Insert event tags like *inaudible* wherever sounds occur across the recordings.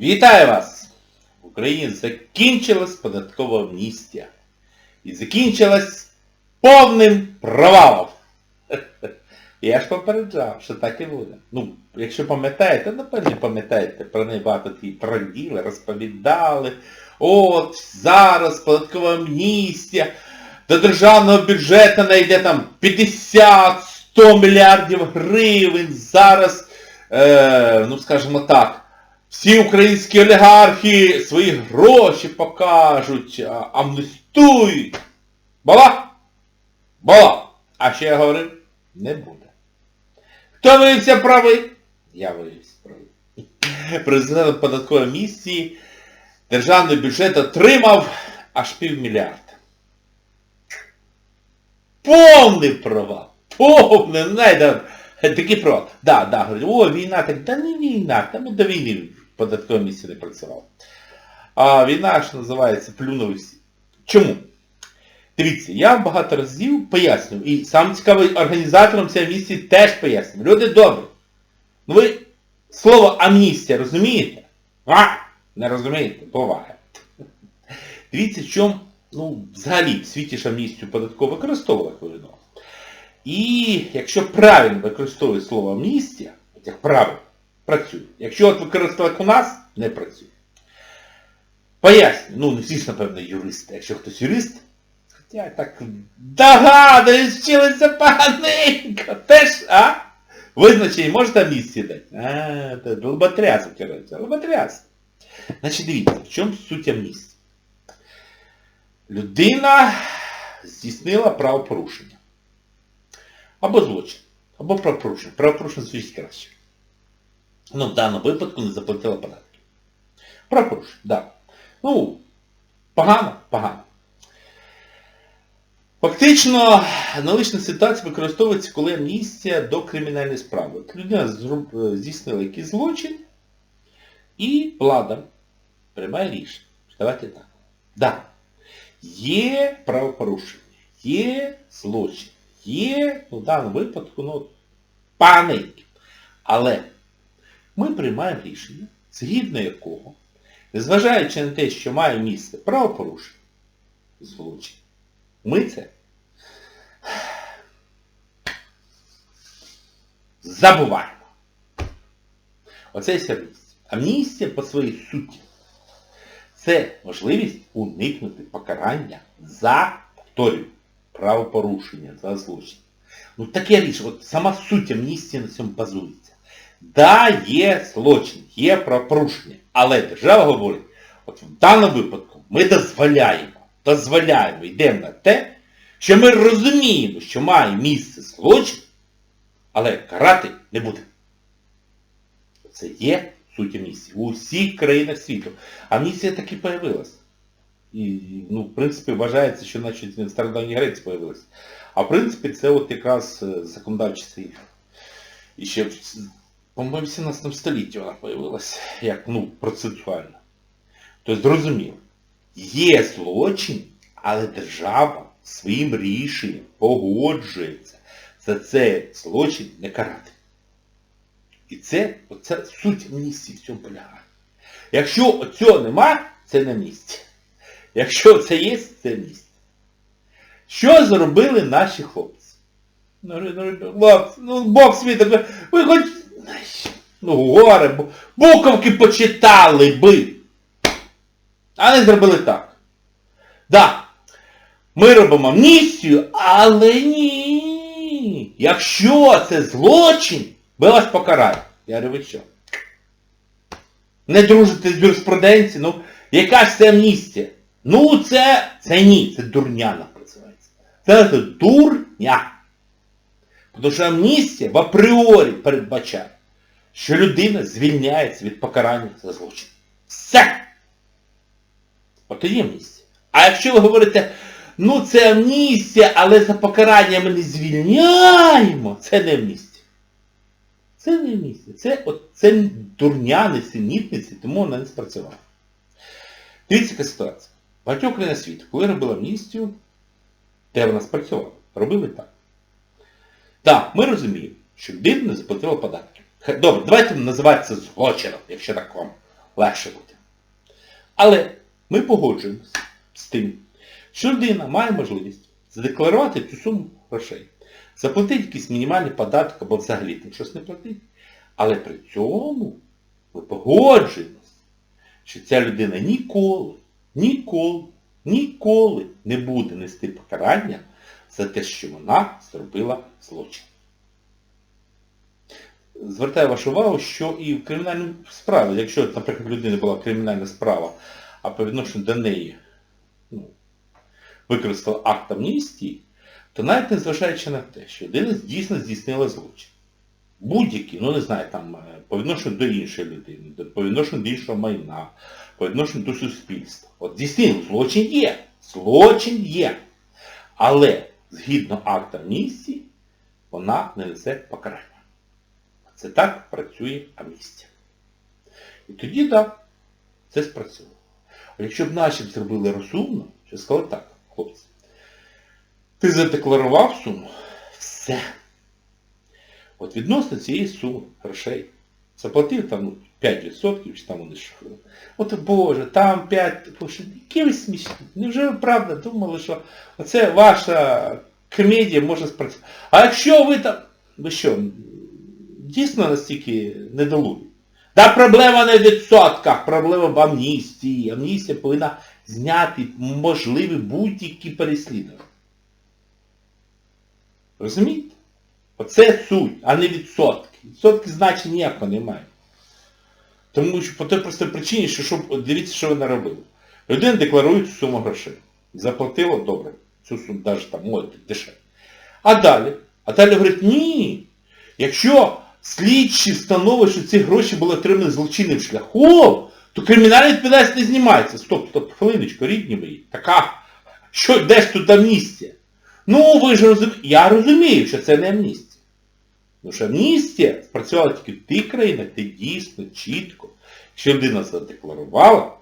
Вітаю вас! В Україні закінчилась податкова амністія. І закінчилась повним провалом. *laughs* Я ж попереджав, що так і буде. Ну, якщо пам'ятаєте, напевно пам'ятаєте, про неї багато ті проділи, розповідали. От, зараз податкова амністія, до державного бюджету найде там 50-100 мільярдів гривень. Зараз, е, ну скажімо так, всі українські олігархи свої гроші покажуть, а- амністують. Була? Була. А ще я говорив, не буде. Хто виявився правий? Я виявився правий. Президент податкової місії державний бюджет отримав аж півмільярда. Повний провал. Повний, ну, знаєте, такий провал. Да, да, говорять, о, війна, так, да не війна, там до війни податкова місія не працювала. А війна ж називається плюнули всі. Чому? Дивіться, я багато разів пояснюю, і сам цікавий організаторам цієї місії теж пояснюю. Люди добрі. Ну ви слово амністія розумієте? А? Не розумієте? Буває. Дивіться, чому, ну, взагалі в світі ж амністію податково використовували відомо. І якщо правильно використовує слово амністія, як правильно, працює. Якщо от використовувати у нас, не працює. Поясню, ну не ж, напевно, юристи. Якщо хтось юрист, хоча так догадуюсь, вчилися поганенько. Теж, а? Визначення можете амністії дати? А, це лоботрясом керується. Лоботряс. Значить, дивіться, в чому суть амністії? Людина здійснила правопорушення. Або злочин, або правопорушення. Правопорушення звучить краще. Ну, в даному випадку не заплатила податки. Правопорушення. Да. Ну, погано, погано. Фактично, аналогічна ситуація використовується, коли амністія до кримінальної справи. Людина здійснила якийсь злочин, і влада приймає рішення. Давайте так. Да. Є правопорушення, є злочин, є, ну, в даному випадку, ну, поганенькі. Але ми приймаємо рішення, згідно якого, незважаючи на те, що має місце правопорушення, злочин, ми це забуваємо. Оце і амністія. Амністія по своїй суті. Це можливість уникнути покарання за, повторюю, правопорушення, за злочин. Ну таке рішення, от сама суть амністії на цьому базується. Да, є злочин, є правопорушення, але держава говорить, от в даному випадку ми дозволяємо, дозволяємо, йдемо на те, що ми розуміємо, що має місце злочин, але карати не буде. Це є суть амністії. У всіх країнах світу. Амністія таки появилась. І, ну, в принципі, вважається, що наче Стародавній Греції появилась. А в принципі, це от якраз е, законодавчий. І ще, по-моєму, в 17 столітті вона появилась, як, ну, процесуально. Тобто, зрозуміло, є злочин, але держава своїм рішенням погоджується за цей злочин не карати. І це, оце суть амністії в цьому полягає. Якщо цього нема, це не амністія. Якщо це є, це амністія. Що зробили наші хлопці? Ну, ну, ну, хлопці, ну Бог світок, ви, хоч... Ну, горе, бу- буковки почитали би. А не зробили так. Да, ми робимо амністію, але ні. Якщо це злочин, ми вас покараємо. Я говорю, ви що? Не дружите з юриспруденцією, ну яка ж це амністія? Ну це, це ні, це дурня називається. Це, це дурня. Тому що амністія в апріорі передбачає, що людина звільняється від покарання за злочин. Все! От і є амністія. А якщо ви говорите, ну це амністія, але за покарання ми не звільняємо, це не амністія. Це не амністія. Це, от, це дурня, несенітниці, тому вона не спрацювала. Дивіться, яка ситуація. Багатьох країн світу, коли робили амністію, де вона спрацювала, робили так. Так, ми розуміємо, що людина не заплатила податки. Добре, давайте називати це злочином, якщо так вам легше буде. Але ми погоджуємося з тим, що людина має можливість задекларувати цю суму грошей, заплатити якийсь мінімальний податок або взагалі там щось не платити. Але при цьому ми погоджуємося, що ця людина ніколи, ніколи, ніколи не буде нести покарання за те, що вона зробила злочин. Звертаю вашу увагу, що і в кримінальній справі, якщо, наприклад, у людини була кримінальна справа, а по відношенню до неї ну, використала акт амністії, то навіть незважаючи на те, що людина дійсно здійснила злочин. Будь-які, ну не знаю, там, е, по відношенню до іншої людини, по відношенню до іншого майна, по відношенню до суспільства. От дійсно, злочин є. Злочин є. Але згідно акта амністії, вона не несе покарання. Це так працює амністія. І тоді так, це спрацювало. А якщо б наші б зробили розумно, що сказали так, хлопці, ти задекларував суму, все. От відносно цієї суми грошей. Заплатив там ну, 5% чи там вони ж. От Боже, там 5, Боже, смішні. Невже ви правда думали, що оце ваша комедія може спрацювати? А якщо ви там... Ви що, дійсно настільки недолугі? Та проблема не в відсотках, проблема в амністії. Амністія повинна зняти можливі будь-які переслідування. Розумієте? Оце суть, а не відсотки. Відсотки значення ніякого немає. Тому що по той простій причині, що щоб, дивіться, що ви наробили. Людина декларує цю суму грошей. Заплатила добре. Цю суму навіть там може дешевше. А далі? А далі говорить, ні. Якщо слідчі встановить, що ці гроші були отримані злочинним шляхом, то кримінальна відповідальність не знімається. Стоп, стоп, хвилиночку, рідні мої. Така, що, де ж тут амністія? Ну, ви ж розумієте, я розумію, що це не амністія. Тому що спрацювала тільки в тих країнах, де дійсно, чітко, що людина задекларувала,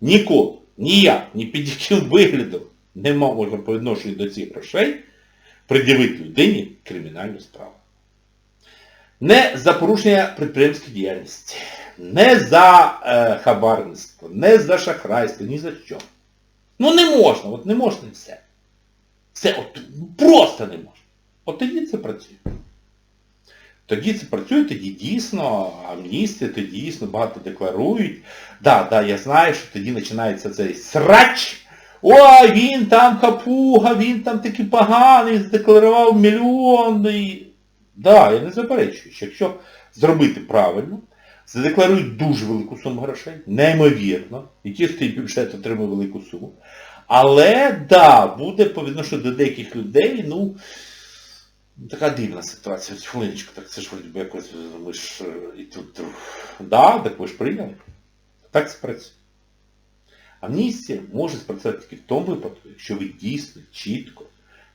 ніколи, ніяк, ні під яким виглядом не можна по відношенню до цих грошей пред'явити людині кримінальну справу. Не за порушення підприємської діяльності, не за е, хабарництво, не за шахрайство, ні за що. Ну не можна, от не можна і все. Все, от просто не можна. От тоді це працює. Тоді це працює, тоді дійсно амністія, тоді дійсно багато декларують. Да, да, я знаю, що тоді починається цей срач. Ой, він там хапуга, він там такий поганий, задекларував мільйони. Да, я не заперечую, що якщо зробити правильно, задекларують дуже велику суму грошей, неймовірно, і ті, хто бюджет отримує велику суму. Але, да, буде по відношенню до деяких людей, ну, така дивна ситуація. Хвилиночку, так це ж вроді би якось ми ж е, і тут. е, Да, так ви ж прийняли. Так це працює. Амністія може спрацювати тільки в тому випадку, якщо ви дійсно, чітко,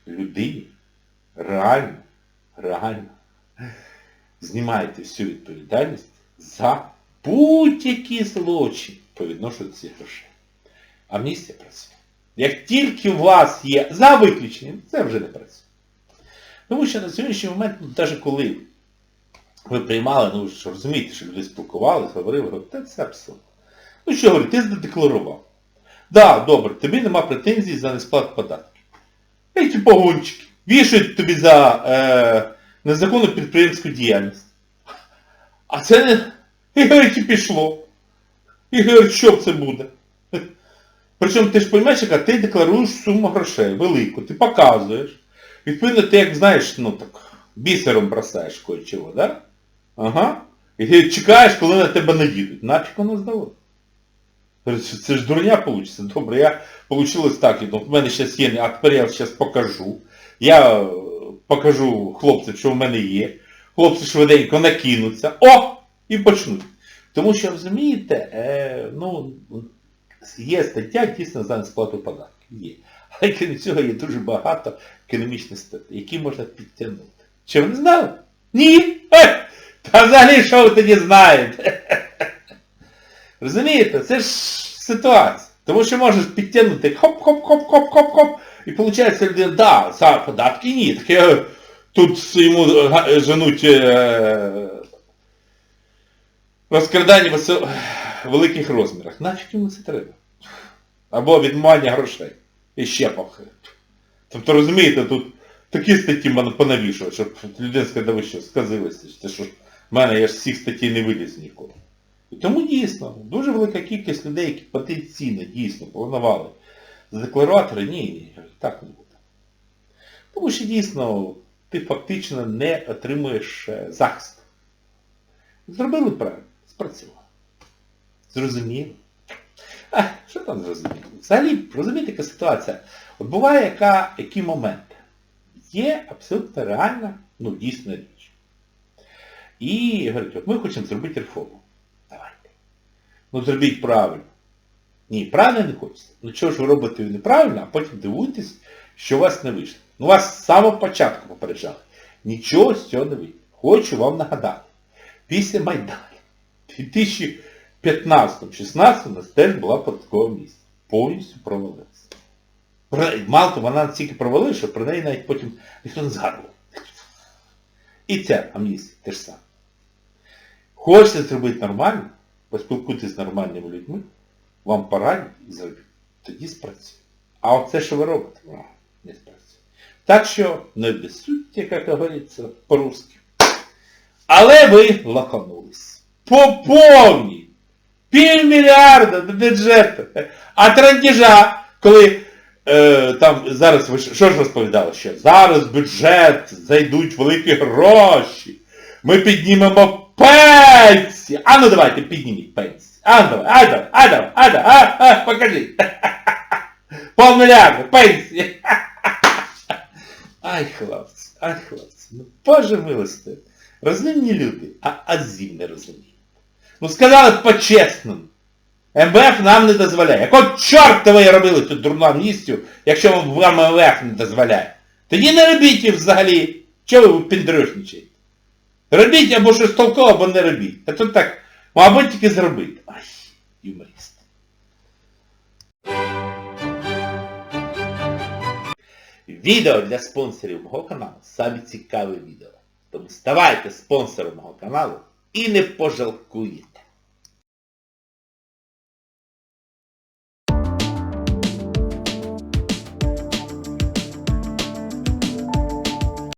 людині, реально, реально знімаєте всю відповідальність за будь-які злочини по відношенню до цих грошей. Амністія працює. Як тільки у вас є за виключенням, це вже не працює. Тому що на сьогоднішній момент, ну, навіть коли ви приймали, ну ж розумієте, що люди спілкувалися, говорили, говорили, це абсурд. Ну що говорить, ти задекларував. Да, добре, тобі нема претензій за несплату податків. Ей погончики. Вішають тобі за е, незаконну підприємську діяльність. А це не... І говорить, і пішло. І говорить, що це буде? Причому ти ж розумієш, яка ти декларуєш суму грошей, велику, ти показуєш. Відповідно, ти як знаєш, ну так, бісером бросаєш кое-чого, да? Ага. І ти чекаєш, коли на тебе наїдуть. Нафіг воно здалося. Це ж дурня получиться. Добре, я получилось так. В мене зараз є, а тепер я зараз покажу. Я е, покажу хлопцям, що в мене є. Хлопці швиденько накинуться. О! І почнуть. Тому що, розумієте, е, ну, є стаття дійсно за несплату податків. Є. *laughs* Але крім цього є дуже багато економічних статей, які можна підтягнути. Чи ви не знали? Ні! Та взагалі що ви тоді знаєте? *laughs* Розумієте? Це ж ситуація. Тому що можеш підтягнути хоп-хоп-хоп-хоп-хоп-хоп. І виходить людина, да, за податки ні. Так я, тут йому женуть е, розкрадання висо- великих розмірах. Нафіг йому це треба? Або відмивання грошей. І ще пахає. Тобто, розумієте, тут такі статті понавішують, щоб людина сказала, ви що, сказилися, це що в мене я ж всіх статей не виліз ніколи. І тому дійсно, дуже велика кількість людей, які потенційно дійсно планували задекларувати, ні, так не буде. Тому що дійсно ти фактично не отримуєш е, захист. Зробили правильно, спрацювало. Зрозуміло. *laughs* Що там не? Взагалі, розумієте, яка ситуація? От буває яка, які моменти. Є абсолютно реальна, ну дійсна річ. І говорять, от ми хочемо зробити реформу. Давайте. Ну зробіть правильно. Ні, правильно не хочеться. Ну чого ж ви робите неправильно, а потім дивуйтесь, що у вас не вийшло. Ну вас з самого початку попереджали. Нічого з цього не вийде. Хочу вам нагадати. Після Майдану 2000... 15-16 у нас теж була податкове місце. Повністю провалилася. Мало того, вона настільки провалилася, що про неї навіть потім ніхто не згадував. І ця амністія теж саме. Хочете зробити нормально, поспілкуйтесь з нормальними людьми, вам порадять і зробіть. Тоді спрацює. А оце, що ви робите, ну, не спрацює. Так що не безсуття, як говориться, по-русски. Але ви лаканулись. По повній! Півмільярда до бюджету. А трандіжа, коли е, там зараз ви що ж розповідали ще? Зараз бюджет зайдуть великі гроші. Ми піднімемо пенсії. А ну давайте підніміть пенсії. А ну давай, а давай, а давай, а давай, а, а, покажи. *laughs* Полмільярда пенсії. *laughs* Ай, хлопці, ай, хлопці, ну боже милости. Розумні люди, а азів не розуміють. Ну сказали по-чесному. МВФ нам не дозволяє. Якого чорта ви робили цю дурну амністію, якщо вам МВФ не дозволяє? Тоді не робіть їх взагалі. Чого ви піддрюшничаєте? Робіть або щось толково, або не робіть. А тут так, мабуть, тільки зробити. Ай, юморист. Відео для спонсорів мого каналу саме цікаве відео. Тому ставайте спонсором мого каналу і не пожалкуєте.